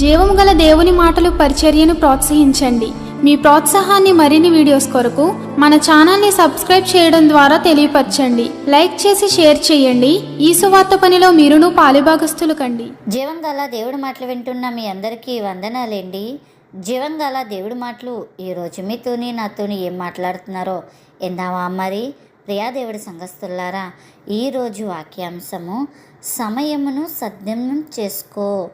జీవం గల దేవుని మాటలు పరిచర్యను ప్రోత్సహించండి. మీ ప్రోత్సాహాన్ని మరిన్ని వీడియోస్ కొరకు మన ఛానల్ని సబ్స్క్రైబ్ చేయడం ద్వారా తెలియపరచండి. లైక్ చేసి షేర్ చేయండి. ఈ సువార్త పనిలో మీరును పాలుభాగస్తులు కండి. జీవం గల దేవుడి మాటలు వింటున్న మీ అందరికీ వందనాలండి. జీవం గల దేవుడి మాటలు ఈరోజు మీతోని నాతోని ఏం మాట్లాడుతున్నారో ఎందామా మరి? ప్రియా దేవుడి సంఘస్థులారా ఈరోజు వాక్యాంశము సమయమును సద్యం చేసుకో.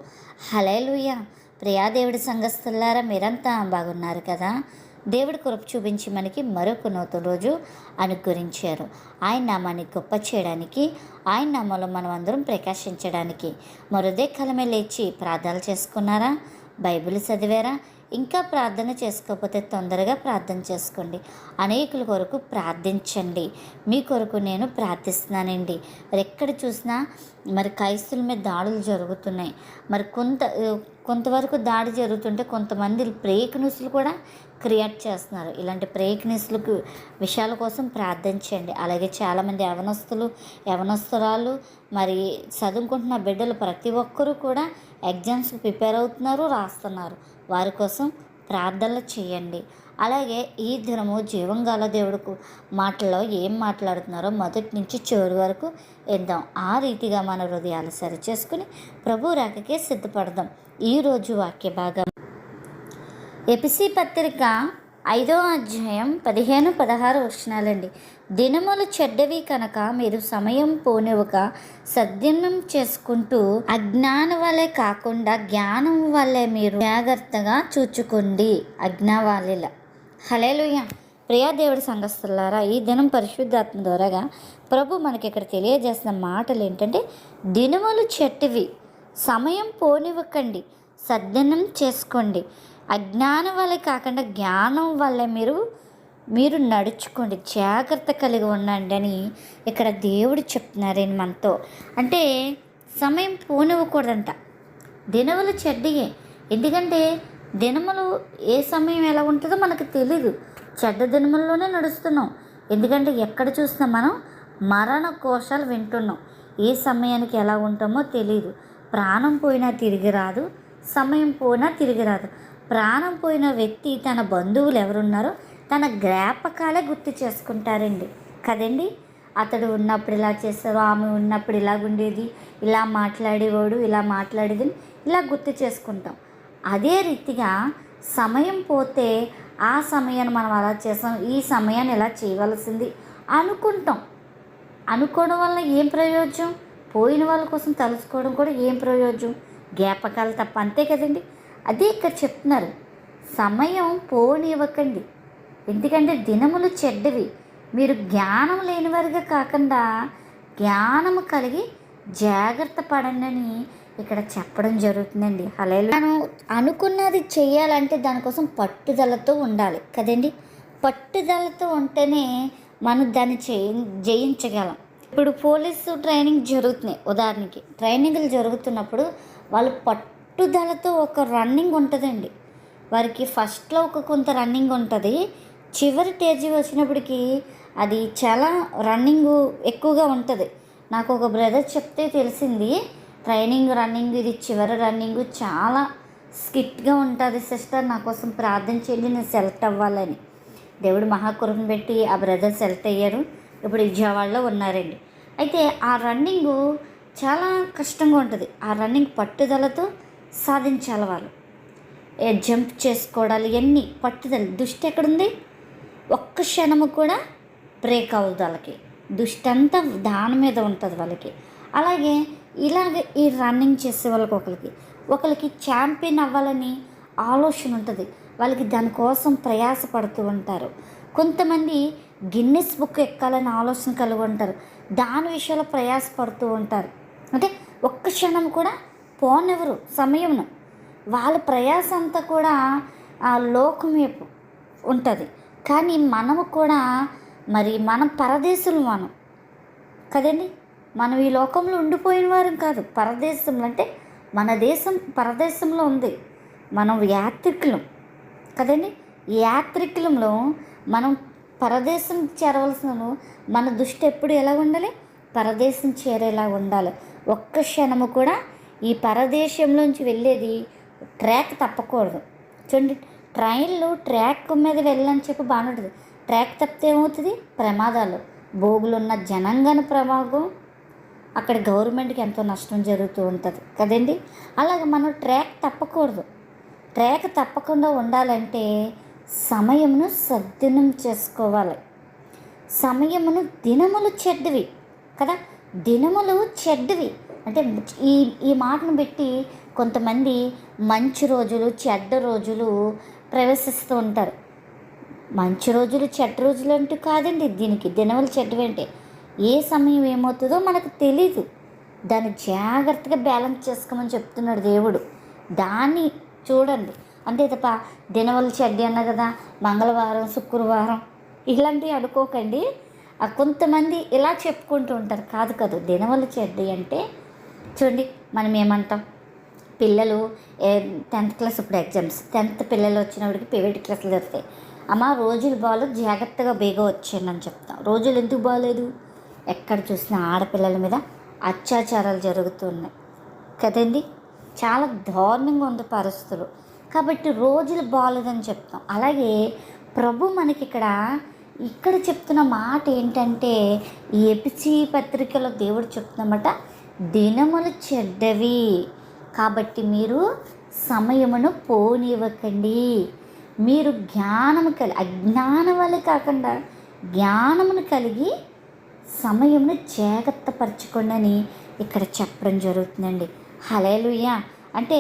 హలేలుయ ప్రియా దేవుడి సంఘస్థులారా మీరంతా బాగున్నారు కదా? దేవుడి కృప చూపించి మనకి మరొక నూతన రోజు అనుగ్రహించారు. ఆయన నామాన్ని గొప్ప చేయడానికి ఆయన నామంలో మనం అందరం ప్రకాశించడానికి మరుదే కలమే లేచి ప్రార్థనలు చేసుకున్నారా? బైబిల్ చదివారా? ఇంకా ప్రార్థన చేసుకోకపోతే తొందరగా ప్రార్థన చేసుకోండి. అనేకుల కొరకు ప్రార్థించండి. మీ కొరకు నేను ప్రార్థిస్తున్నానండి. మరి ఎక్కడ చూసినా మరి క్రైస్తుల మీద దాడులు జరుగుతున్నాయి. మరి కొంత కొంతవరకు దాడి జరుగుతుంటే కొంతమంది ఫేక్ న్యూస్లు కూడా క్రియేట్ చేస్తున్నారు. ఇలాంటి ఫేక్ న్యూస్లకు విషయాల కోసం ప్రార్థించండి. అలాగే చాలామంది యవనస్తులు యవనస్తురాలు మరి చదువుకుంటున్న బిడ్డలు ప్రతి ఒక్కరూ కూడా ఎగ్జామ్స్కి ప్రిపేర్ అవుతున్నారు రాస్తున్నారు. వారి కోసం ప్రార్థనలు చేయండి. అలాగే ఈ దినము జీవంగాల దేవుడుకు మాటల్లో ఏం మాట్లాడుతున్నారో మొదటి నుంచి చివరి వరకు ఇద్దాం ఆ రీతిగా మన హృదయాలు సరిచేసుకుని ప్రభు రాకకే సిద్ధపడదాం. ఈరోజు వాక్య భాగం. ఎపిసి పత్రిక ఐదో అధ్యాయం పదిహేను పదహారు వచనాలండి. దినములు చెడ్డవి కనుక మీరు సమయం పోనివ్వక సద్యనం చేసుకుంటూ అజ్ఞానం వల్లే కాకుండా జ్ఞానం వల్లే మీరు జాగ్రత్తగా చూచుకోండి. అజ్ఞావాలిల హలేలుయ ప్రియా దేవుడి సంఘస్థులారా ఈ దినం పరిశుద్ధాత్మ ద్వారాగా ప్రభు మనకి ఇక్కడ తెలియజేసిన మాటలు ఏంటంటే దినములు చెట్టువి సమయం పోనివ్వకండి. సద్యనం చేసుకోండి. అజ్ఞానం వల్ల కాకుండా జ్ఞానం వల్ల మీరు మీరు నడుచుకోండి జాగ్రత్త కలిగి ఉండండి అని ఇక్కడ దేవుడు చెప్తున్నారని మనతో. అంటే సమయం పోనివ్వకూడదంట. దినములు చెడ్డయే. ఎందుకంటే దినములు ఏ సమయం ఎలా ఉంటుందో మనకు తెలీదు. చెడ్డ దినముల్లోనే నడుస్తున్నాం. ఎందుకంటే ఎక్కడ చూసినా మనం మరణ కోశాలు వింటున్నాం. ఏ సమయానికి ఎలా ఉంటామో తెలియదు ప్రాణం పోయినా తిరిగి రాదు. సమయం పోయినా తిరిగి రాదు. ప్రాణం పోయిన వ్యక్తి తన బంధువులు ఎవరున్నారో తన జ్ఞాపకాలే గుర్తు చేసుకుంటారండి. కదండి? అతడు ఉన్నప్పుడు ఇలా చేస్తారు ఆమె ఉన్నప్పుడు ఇలా ఉండేది ఇలా మాట్లాడేవాడు ఇలా మాట్లాడేది ఇలా గుర్తు చేసుకుంటాం. అదే రీతిగా సమయం పోతే ఆ సమయాన్ని మనం అలా చేసాం ఈ సమయాన్ని ఇలా చేయవలసింది అనుకుంటాం. అనుకోవడం వల్ల ఏం ప్రయోజనం? పోయిన వాళ్ళ కోసం తలుచుకోవడం కూడా ఏం ప్రయోజనం? జ్ఞాపకాలు తప్ప అంతే కదండి. అదే ఇక్కడ చెప్తున్నారు. సమయం పోనివ్వకండి. ఎందుకంటే దినములు చెడ్డవి. మీరు జ్ఞానం లేనివారుగా కాకుండా జ్ఞానము కలిగి జాగ్రత్త పడండి అని ఇక్కడ చెప్పడం జరుగుతుందండి. అలా మనం అనుకున్నది చేయాలంటే దానికోసం పట్టుదలతో ఉండాలి. కదండి? పట్టుదలతో ఉంటేనే మనం దాన్ని చేయ జయించగలం. ఇప్పుడు పోలీసు ట్రైనింగ్ జరుగుతున్నాయి ఉదాహరణకి ట్రైనింగ్లు జరుగుతున్నప్పుడు వాళ్ళు పట్టు పట్టుదలతో ఒక రన్నింగ్ ఉంటుందండి. వారికి ఫస్ట్లో ఒక కొంత రన్నింగ్ ఉంటుంది. చివరి తేజీ వచ్చినప్పటికి అది చాలా రన్నింగ్ ఎక్కువగా ఉంటుంది. నాకు ఒక బ్రదర్ చెప్తే తెలిసింది ట్రైనింగ్ రన్నింగ్ ఇది చివరి రన్నింగ్ చాలా స్కిట్గా ఉంటుంది సిస్టర్ నా కోసం ప్రార్థన చేయండి నేను సెలెక్ట్ అవ్వాలని. దేవుడు మహాకురం పెట్టి ఆ బ్రదర్ సెలెక్ట్ అయ్యారు. ఇప్పుడు విజయవాడలో ఉన్నారండి. అయితే ఆ రన్నింగ్ చాలా కష్టంగా ఉంటుంది. ఆ రన్నింగ్ పట్టుదలతో సాధించాలి వాళ్ళు ఏ జంప్ చేసుకోవడాలు ఇవన్నీ పట్టుదల దుష్టి ఎక్కడుంది? ఒక్క క్షణము కూడా బ్రేక్ అవ్వదు వాళ్ళకి. దుష్టి అంతా దాని మీద ఉంటుంది వాళ్ళకి. అలాగే ఇలాగ ఈ రన్నింగ్ చేసే వాళ్ళకి ఒకరికి ఒకరికి ఛాంపియన్ అవ్వాలని ఆలోచన ఉంటుంది. వాళ్ళకి దానికోసం ప్రయాసపడుతూ ఉంటారు. కొంతమంది గిన్నెస్ బుక్ ఎక్కాలని ఆలోచన కలిగి ఉంటారు. దాని విషయంలో ప్రయాసపడుతూ ఉంటారు. అంటే ఒక్క క్షణం కూడా పోనెవరు సమయంను వాళ్ళ ప్రయాస అంతా కూడా ఆ లోకం వైపు ఉంటుంది. కానీ మనము కూడా మరి మనం పరదేశులు మనం. కదండి? మనం ఈ లోకంలో ఉండిపోయిన వారం కాదు. పరదేశంలో అంటే మన దేశం పరదేశంలో ఉంది. మనం యాత్రికులం. కదండి? యాత్రికులంలో మనం పరదేశం చేరవలసిన మన దృష్టి ఎప్పుడు ఎలా ఉండాలి? పరదేశం చేరేలా ఉండాలి. ఒక్క క్షణము కూడా ఈ పరదేశంలోంచి వెళ్ళేది ట్రాక్ తప్పకూడదు. చూడండి ట్రైన్లు ట్రాక్ మీద వెళ్ళని చెప్పి బాగానే ఉంటుంది. ట్రాక్ తప్పితే ఏమవుతుంది? ప్రమాదాలు. బోగులున్న జనంగాన ప్రమాదం. అక్కడ గవర్నమెంట్కి ఎంతో నష్టం జరుగుతూ ఉంటుంది. కదండి? అలాగే మనం ట్రాక్ తప్పకూడదు. ట్రాక్ తప్పకుండా ఉండాలంటే సమయమును సద్వినం చేసుకోవాలి. సమయమును దినములు చెడ్డవి కదా? దినములు చెడ్డవి. అంటే ఈ ఈ మాటను పెట్టి కొంతమంది మంచి రోజులు చెడ్డ రోజులు ప్రవేశిస్తూ ఉంటారు. మంచి రోజులు చెడ్డ రోజులు అంటూ కాదండి. దీనికి దినవలు చెడ్డవి అంటే ఏ సమయం ఏమవుతుందో మనకు తెలీదు. దాన్ని జాగ్రత్తగా బ్యాలెన్స్ చేసుకోమని చెప్తున్నాడు దేవుడు. దాన్ని చూడండి. అంతే తప్ప దినవలు చెడ్డి అన్న కదా మంగళవారం శుక్రవారం ఇలాంటివి అనుకోకండి. కొంతమంది ఇలా చెప్పుకుంటూ ఉంటారు. కాదు కాదు దినవలు చెడ్డి అంటే చూడండి మనం ఏమంటాం? పిల్లలు టెన్త్ క్లాస్ ఇప్పుడు ఎగ్జామ్స్. టెన్త్ పిల్లలు వచ్చినప్పటికి ప్రైవేట్ క్లాసులు దొరుకుతాయి. అమ్మ రోజులు బాగాలేదు జాగ్రత్తగా బేగ వచ్చాను అని చెప్తాం. రోజులు ఎందుకు బాగాలేదు ఎక్కడ చూసినా ఆడపిల్లల మీద అత్యాచారాలు జరుగుతున్నాయి. కదండి? చాలా దారుణంగా ఉంది పరిస్థితులు. కాబట్టి రోజులు బాగాలేదని చెప్తాం. అలాగే ప్రభు మనకి ఇక్కడ ఇక్కడ చెప్తున్న మాట ఏంటంటే ఈ ఎపిసి పత్రికలో దేవుడు చెప్తున్నమాట దినములు చెడ్డవి. కాబట్టి మీరు సమయమును పోనివ్వకండి మీరు జ్ఞానము కలిగి అజ్ఞానం వల్ల కాకుండా జ్ఞానమును కలిగి సమయమును జాగ్రత్త పరచుకోండి అని ఇక్కడ చెప్పడం జరుగుతుందండి. హలేలుయ్య అంటే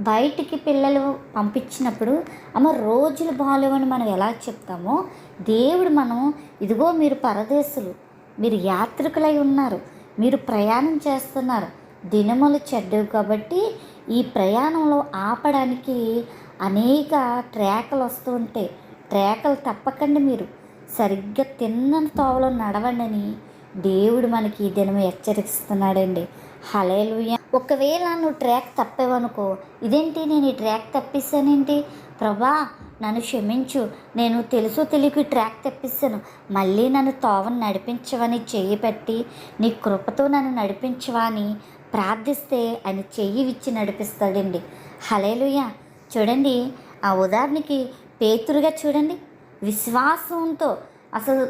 బయటికి పిల్లలు పంపించినప్పుడు అమ్మ రోజులు బాగాలేవని మనం ఎలా చెప్తామో దేవుడు మనం ఇదిగో మీరు పరదేశులు మీరు యాత్రికులై ఉన్నారు మీరు ప్రయాణం చేస్తున్నారు. దినములు చెడ్డవి కాబట్టి ఈ ప్రయాణంలో ఆపడానికి అనేక ట్రాకలు వస్తూ ఉంటాయి. ట్రాకులు తప్పకండి మీరు. సరిగ్గా తిన్న తోవలో నడవండి అని దేవుడు మనకి ఈ దినం హెచ్చరిస్తున్నాడండి. హలేలుయ ఒకవేళ నువ్వు ట్రాక్ తప్పేవనుకో ఇదేంటి నేను ఈ ట్రాక్ తప్పిస్తానేంటి? ప్రభా నన్ను క్షమించు. నేను తెలుసు తెలియకు ట్రాక్ తెప్పిస్తాను. మళ్ళీ నన్ను తోవను నడిపించవని చెయ్యి పెట్టి నీ కృపతో నన్ను నడిపించవా అని ప్రార్థిస్తే ఆయన చెయ్యి విచ్చి నడిపిస్తాడండి. హలేలుయ చూడండి ఆ ఉదాహరణకి పేతురుగా చూడండి. విశ్వాసంతో అసలు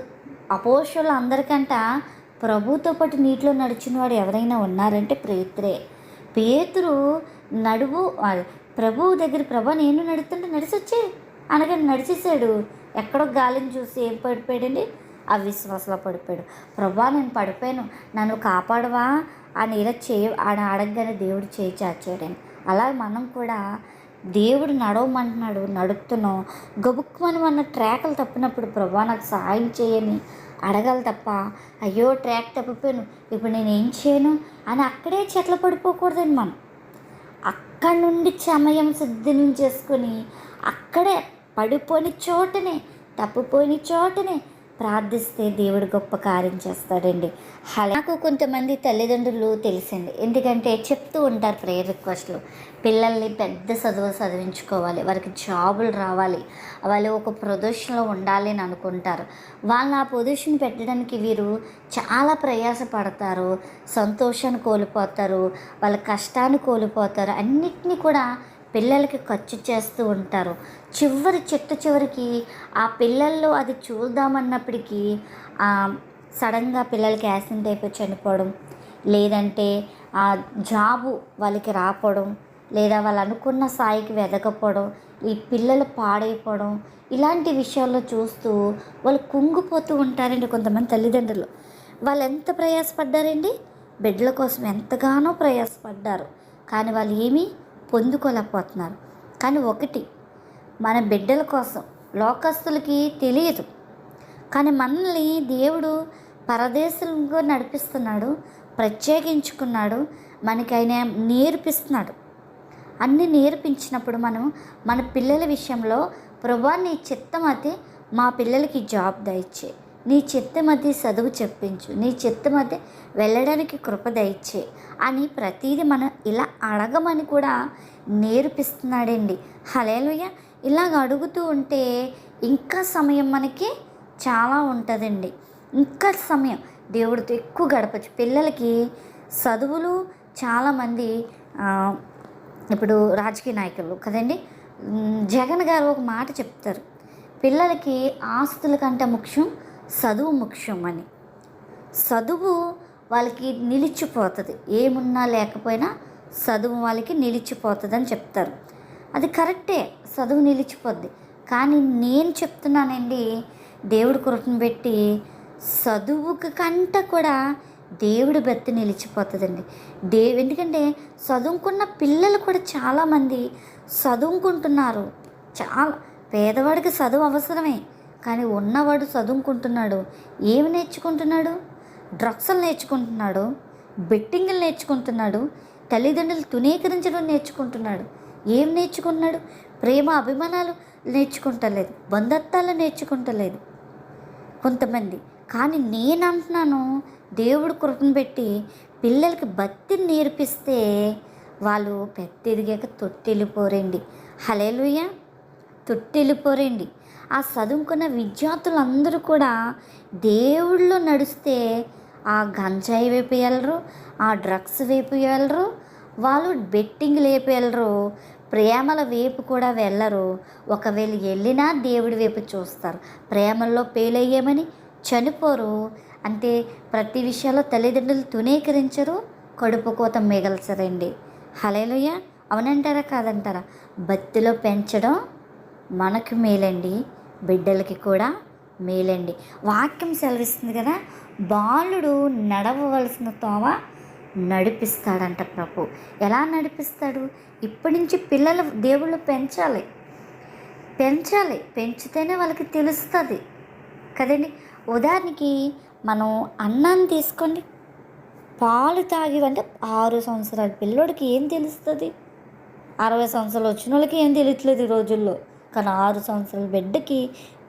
అపోషలు అందరికంట ప్రభుతో పాటు నీటిలో నడిచిన వాడు ఎవరైనా ఉన్నారంటే పేతురే. పేతురు నడువు ఆ, ప్రభువు దగ్గర ప్రభా నేను నడుతుంటే నడిచొచ్చే. అనగానే నడిచేసాడు ఎక్కడో గాలిని చూసి ఏం పడిపోయాడండి? అవిశ్వాసంలో పడిపోయాడు. ప్రభా నేను పడిపోయాను. నన్ను కాపాడవా? అని ఇలా చేయ అని అడగగానే దేవుడు చేయి చాచాడని అలా మనం కూడా దేవుడు నడవమంటున్నాడు నడుపుతున్నాం. గబుక్కుమని మన ట్రాకులు తప్పినప్పుడు ప్రభా నాకు సహాయం చేయని అడగాలి తప్ప అయ్యో ట్రాక్ తప్పిపోయాను. ఇప్పుడు నేను ఏం చేయను? అని అక్కడే చెట్ల పడిపోకూడదండి మనం. అక్కడి నుండి సమయం సిద్ధం చేసుకొని అక్కడే పడిపోని చోటనే తప్పుపోయిన చోటనే ప్రార్థిస్తే దేవుడు గొప్ప కార్యం చేస్తాడండి. అలా నాకు కొంతమంది తల్లిదండ్రులు తెలిసింది. ఎందుకంటే చెప్తూ ఉంటారు ప్రేయర్ రిక్వెస్ట్లు పిల్లల్ని పెద్ద చదువు చదివించుకోవాలి. వారికి జాబులు రావాలి. వాళ్ళు ఒక ప్రొజిషన్లో ఉండాలి అని అనుకుంటారు. వాళ్ళని ఆ పొజిషన్ పెట్టడానికి వీరు చాలా ప్రయాసపడతారు. సంతోషాన్ని కోల్పోతారు. వాళ్ళ కష్టాన్ని కోల్పోతారు. అన్నిటినీ కూడా పిల్లలకి ఖర్చు చేస్తూ ఉంటారు. చివరి చెట్టు చివరికి ఆ పిల్లల్లో అది చూద్దామన్నప్పటికీ సడన్గా పిల్లలకి యాక్సిడెంట్ అయిపోయి చనిపోవడం లేదంటే ఆ జాబు వాళ్ళకి రాపోవడం లేదా వాళ్ళు అనుకున్న స్థాయికి వెదకపోవడం ఈ పిల్లలు పాడైపోవడం ఇలాంటి విషయాల్లో చూస్తూ వాళ్ళు కుంగిపోతూ ఉంటారండి కొంతమంది తల్లిదండ్రులు. వాళ్ళు ఎంత ప్రయాసపడ్డారండి? బిడ్డల కోసం ఎంతగానో ప్రయాసపడ్డారు. కానీ వాళ్ళు ఏమీ పొందుకోలేకపోతున్నారు. కానీ ఒకటి మన బిడ్డల కోసం లోకస్తులకి తెలియదు. కానీ మనల్ని దేవుడు పరదేశంగా నడిపిస్తున్నాడు ప్రత్యేకించుకున్నాడు మనకి ఆయన నేర్పిస్తున్నాడు. అన్నీ నేర్పించినప్పుడు మనం మన పిల్లల విషయంలో ప్రభా నీ చిత్తం అయితే మా పిల్లలకి జాబ్ దయచే నీ చిత్తం చదువు చెప్పించు. నీ చిత్తం వెళ్ళడానికి కృప దయచే. అని ప్రతిదీ మనం ఇలా అడగమని కూడా నేర్పిస్తున్నాడండి. హలేలుయ ఇలాగ అడుగుతూ ఉంటే ఇంకా సమయం మనకి చాలా ఉంటుందండి. ఇంకా సమయం. దేవుడితో ఎక్కువ గడపచ్చు. పిల్లలకి చదువులు చాలామంది ఇప్పుడు రాజకీయ నాయకులు కదండి. జగన్ గారు ఒక మాట చెప్తారు. పిల్లలకి ఆస్తుల కంటే ముఖ్యం చదువు ముఖ్యం అని చదువు వాళ్ళకి నిలిచిపోతుంది. ఏమున్నా లేకపోయినా చదువు వాళ్ళకి నిలిచిపోతుంది అని చెప్తారు. అది కరెక్టే చదువు నిలిచిపోద్ది. కానీ నేను చెప్తున్నానండి దేవుడు కృపను పెట్టి చదువుకి కంట కూడా దేవుడి బెత్తి నిలిచిపోతుందండి. దే ఎందుకంటే చదువుకున్న పిల్లలు కూడా చాలామంది చదువుకుంటున్నారు. చాలా పేదవాడికి చదువు అవసరమే. కానీ ఉన్నవాడు చదువుకుంటున్నాడు. ఏమి నేర్చుకుంటున్నాడు? డ్రగ్స్లు నేర్చుకుంటున్నాడు. బెట్టింగ్లు నేర్చుకుంటున్నాడు. తల్లిదండ్రులు తునీకరించడం నేర్చుకుంటున్నాడు. ఏం నేర్చుకుంటున్నాడు? ప్రేమ అభిమానాలు నేర్చుకుంటలేదు. బంధత్వాలు నేర్చుకుంటలేదు. కొంతమంది. కానీ నేను అంటున్నాను దేవుడు కృపను పెట్టి పిల్లలకి భక్తిని నేర్పిస్తే వాళ్ళు పెద్ద ఎదిగాక తొట్టెళ్ళిపోరండి హలేలుయ్య తొట్టెళ్ళిపోరండి ఆ చదువుకున్న విద్యార్థులందరూ కూడా దేవుళ్ళు నడిస్తే ఆ గంజాయి వైపు వెళ్ళరు ఆ డ్రగ్స్ వైపు వెళ్ళరు వాళ్ళు బెట్టింగ్ వైపు వెళ్ళరు ప్రేమల వైపు కూడా వెళ్ళరు. ఒకవేళ వెళ్ళినా దేవుడి వైపు చూస్తారు. ప్రేమల్లో పేలయ్యేమని చనిపోరు. అంటే ప్రతి విషయాల్లో తల్లిదండ్రులు తునీకరించరు కడుపు కోత మిగల్చరండి. హలేలుయ్య అవునంటారా కాదంటారా? బత్తిలో పెంచడం మనకు మేలండి. బిడ్డలకి కూడా మేలండి. వాక్యం సెలవిస్తుంది కదా బాలుడు నడవవలసిన తోవ నడిపిస్తాడంట ప్రభు. ఎలా నడిపిస్తాడు? ఇప్పటి నుంచి పిల్లలు దేవుళ్ళు పెంచాలి. పెంచాలి. పెంచితేనే వాళ్ళకి తెలుస్తుంది. కదండి? ఉదాహరణకి మనం అన్నాన్ని తీసుకోండి. పాలు తాగి అంటే ఆరు సంవత్సరాల. పిల్లోడికి ఏం తెలుస్తుంది? అరవై సంవత్సరాలు వచ్చిన వాళ్ళకి ఏం తెలియట్లేదు ఈ రోజుల్లో. కానీ ఆరు సంవత్సరాల బిడ్డకి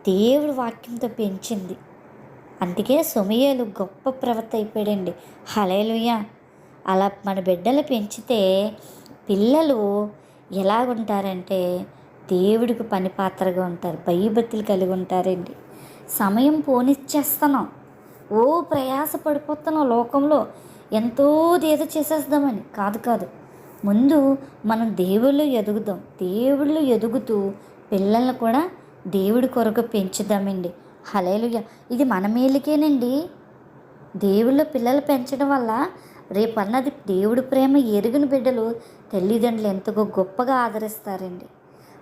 దేవుడు వాక్యంతో పెంచింది. అందుకే సుమయ్యలు గొప్ప ప్రవర్త అయిపోయాడండి. హలేలుయ్య అలా మన బిడ్డలు పెంచితే పిల్లలు ఎలాగుంటారంటే దేవుడికి పని పాత్రగా ఉంటారు భయభక్తులు కలిగి ఉంటారండి. సమయం పోనిచ్చేస్తున్నాం. ఓ ప్రయాస పడిపోతున్నాం లోకంలో. ఎంతో ఏదో చేసేద్దామని. కాదు కాదు. ముందు మనం దేవుళ్ళు ఎదుగుదాం. దేవుళ్ళు ఎదుగుతూ పిల్లల్ని కూడా దేవుడి కొరకు పెంచుదామండి. హలేలుయ ఇది మన మేలుకేనండి. దేవుళ్ళు పిల్లలు పెంచడం వల్ల రేపన్నది దేవుడి ప్రేమ ఎరుగుని బిడ్డలు తల్లిదండ్రులు ఎంతగో గొప్పగా ఆదరిస్తారండి.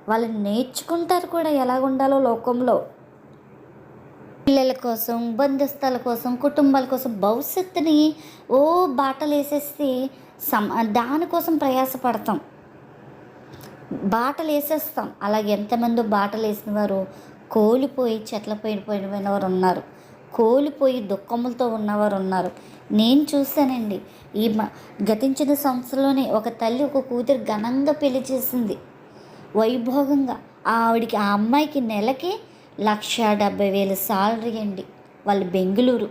వాళ్ళు నేర్చుకుంటారు కూడా ఎలా ఉండాలో లోకంలో. పిల్లల కోసం బంధుస్థాల కోసం కుటుంబాల కోసం భవిష్యత్తుని ఓ బాటలు వేసేసి సమ దానికోసం ప్రయాసపడతాం. బాటలు వేసేస్తాం అలాగే ఎంతమంది బాటలు వేసిన వారు కోలిపోయి చెట్ల పైన పోయిన వారు ఉన్నారు కోలిపోయి దుఃఖములతో ఉన్నవారు ఉన్నారు నేను చూశానండి ఈ మ- గతించిన సంవత్సరంలోనే ఒక తల్లి ఒక కూతురు ఘనంగా పెళ్ళి చేసింది. వైభోగంగా ఆవిడికి ఆ అమ్మాయికి నెలకి లక్ష డెబ్బై వేలు సాలరీ అండి వాళ్ళు బెంగళూరు.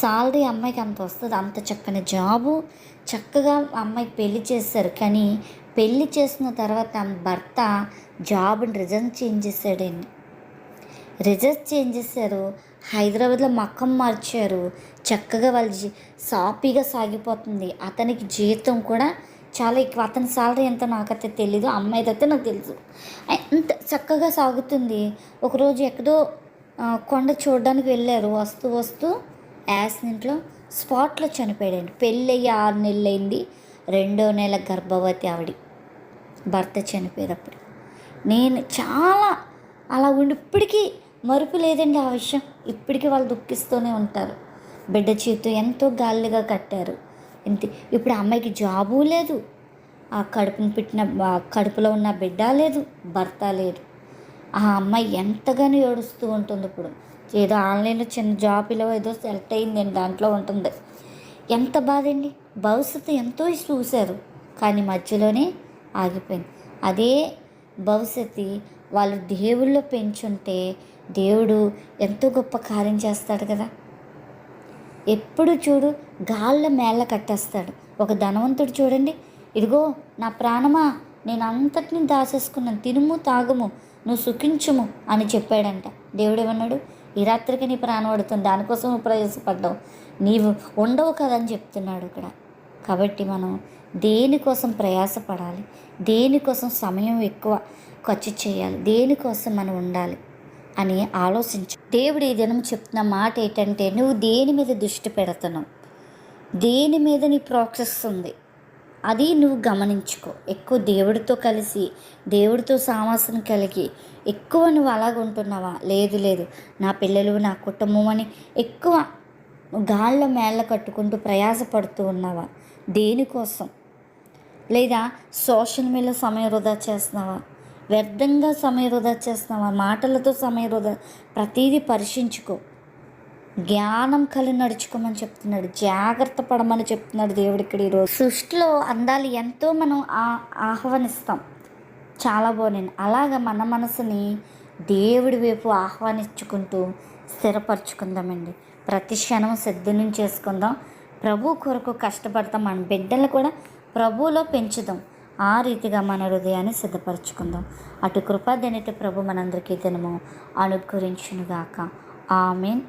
సాలరీ అమ్మాయికి అంత వస్తుంది అంత చక్కని జాబు. చక్కగా అమ్మాయికి పెళ్ళి చేశారు కానీ పెళ్ళి చేసిన తర్వాత భర్త జాబ్ని రిజైన్ చేంజ్ చేశాడండి రిజల్ట్ చేంజ్ చేశారు హైదరాబాద్లో మక్కం మార్చారు. చక్కగా వాళ్ళ జీ సాఫీగా సాగిపోతుంది. అతనికి జీతం కూడా చాలా ఎక్కువ. అతని సాలరీ ఎంత నాకైతే తెలీదు. అమ్మాయిది అయితే నాకు తెలుసు. అంత చక్కగా సాగుతుంది. ఒకరోజు ఎక్కడో కొండ చూడడానికి వెళ్ళారు. వస్తూ వస్తూ యాక్సిడెంట్లో స్పాట్లో చనిపోయాడండి. పెళ్ళయ్యి ఆరు నెలలు అయింది రెండో నెల గర్భవతి ఆవిడి. భర్త చనిపోయేటప్పుడు. నేను చాలా అలా ఉండి ఇప్పటికీ మరుపు లేదండి ఆ విషయం. ఇప్పటికీ వాళ్ళు దుఃఖిస్తూనే ఉంటారు. బిడ్డ చేతితో ఎంతో గాలిగా కట్టారు. ఇంత. ఇప్పుడు అమ్మాయికి జాబు లేదు. ఆ కడుపుని పెట్టిన కడుపులో ఉన్న బిడ్డ లేదు. భర్త లేదు. ఆ అమ్మాయి ఎంతగానో ఏడుస్తూ ఉంటుంది ఇప్పుడు. ఏదో ఆన్లైన్లో చిన్న జాబ్ ఇలా ఏదో సెలెక్ట్ అయిందండి దాంట్లో ఉంటుంది. ఎంత బాధండి. భవిష్యత్తు ఎంతో చూశారు. కానీ మధ్యలోనే ఆగిపోయింది. అదే భవిష్యత్తు వాళ్ళు దేవుళ్ళు పెంచుంటే దేవుడు ఎంతో గొప్ప కార్యం చేస్తాడు కదా. ఎప్పుడు చూడు గాళ్ళ మేళ్ళ కట్టేస్తాడు. ఒక ధనవంతుడు చూడండి. ఇదిగో నా ప్రాణమా నేను అంతటిని దాచేసుకున్నాను. తినుము తాగుము నువ్వు సుఖించుము అని చెప్పాడంట. దేవుడు ఏమన్నాడు ఈ రాత్రికి నీ ప్రాణం పడుతుంది. దానికోసం నువ్వు ప్రయాసపడ్డావు నీవు ఉండవు కదని చెప్తున్నాడు ఇక్కడ. కాబట్టి మనం దేనికోసం ప్రయాసపడాలి? దేనికోసం సమయం ఎక్కువ ఖర్చు చేయాలి? దేనికోసం మనం ఉండాలి? అని ఆలోచించు. దేవుడు ఈ దినం చెప్తున్న మాట ఏంటంటే నువ్వు దేని మీద దృష్టి పెడుతున్నావు? దేని మీద నీ ప్రాక్సెస్ ఉంది? అది నువ్వు గమనించుకో. ఎక్కువ దేవుడితో కలిసి దేవుడితో సామాసం కలిగి ఎక్కువ నువ్వు అలాగ ఉంటున్నావా? లేదు లేదు. నా పిల్లలు నా కుటుంబం అని ఎక్కువ గాళ్ళ మేళ్ళ కట్టుకుంటూ ప్రయాసపడుతూ ఉన్నావా? దేనికోసం? లేదా సోషల్ మీడియా సమయం వృధా చేస్తున్నావా? వ్యర్థంగా సమయం వృధా చేస్తున్నావా? మాటలతో సమయం వృధా ప్రతిదీ పరీక్షించుకో. జ్ఞానం కలిగి నడుచుకోమని చెప్తున్నాడు. జాగ్రత్త పడమని చెప్తున్నాడు దేవుడు ఇక్కడ ఈరోజు సృష్టిలో అందాలు ఎంతో మనం ఆహ్వానిస్తాం. చాలా బాగున్నాయి. అలాగ మన మనసుని దేవుడి వైపు ఆహ్వానించుకుంటూ స్థిరపరచుకుందామండి. ప్రతి క్షణం సిద్ధం చేసుకుందాం. ప్రభు కొరకు కష్టపడతాం మన బిడ్డలు కూడా ప్రభువులో పెంచుదాం. ఆ రీతిగా మన హృదయాన్ని సిద్ధపరచుకుందాం. అటు కృపాదనిటి ప్రభు మనందరికీ దినము అనుగ్రహించునుగాక. ఆమెన్.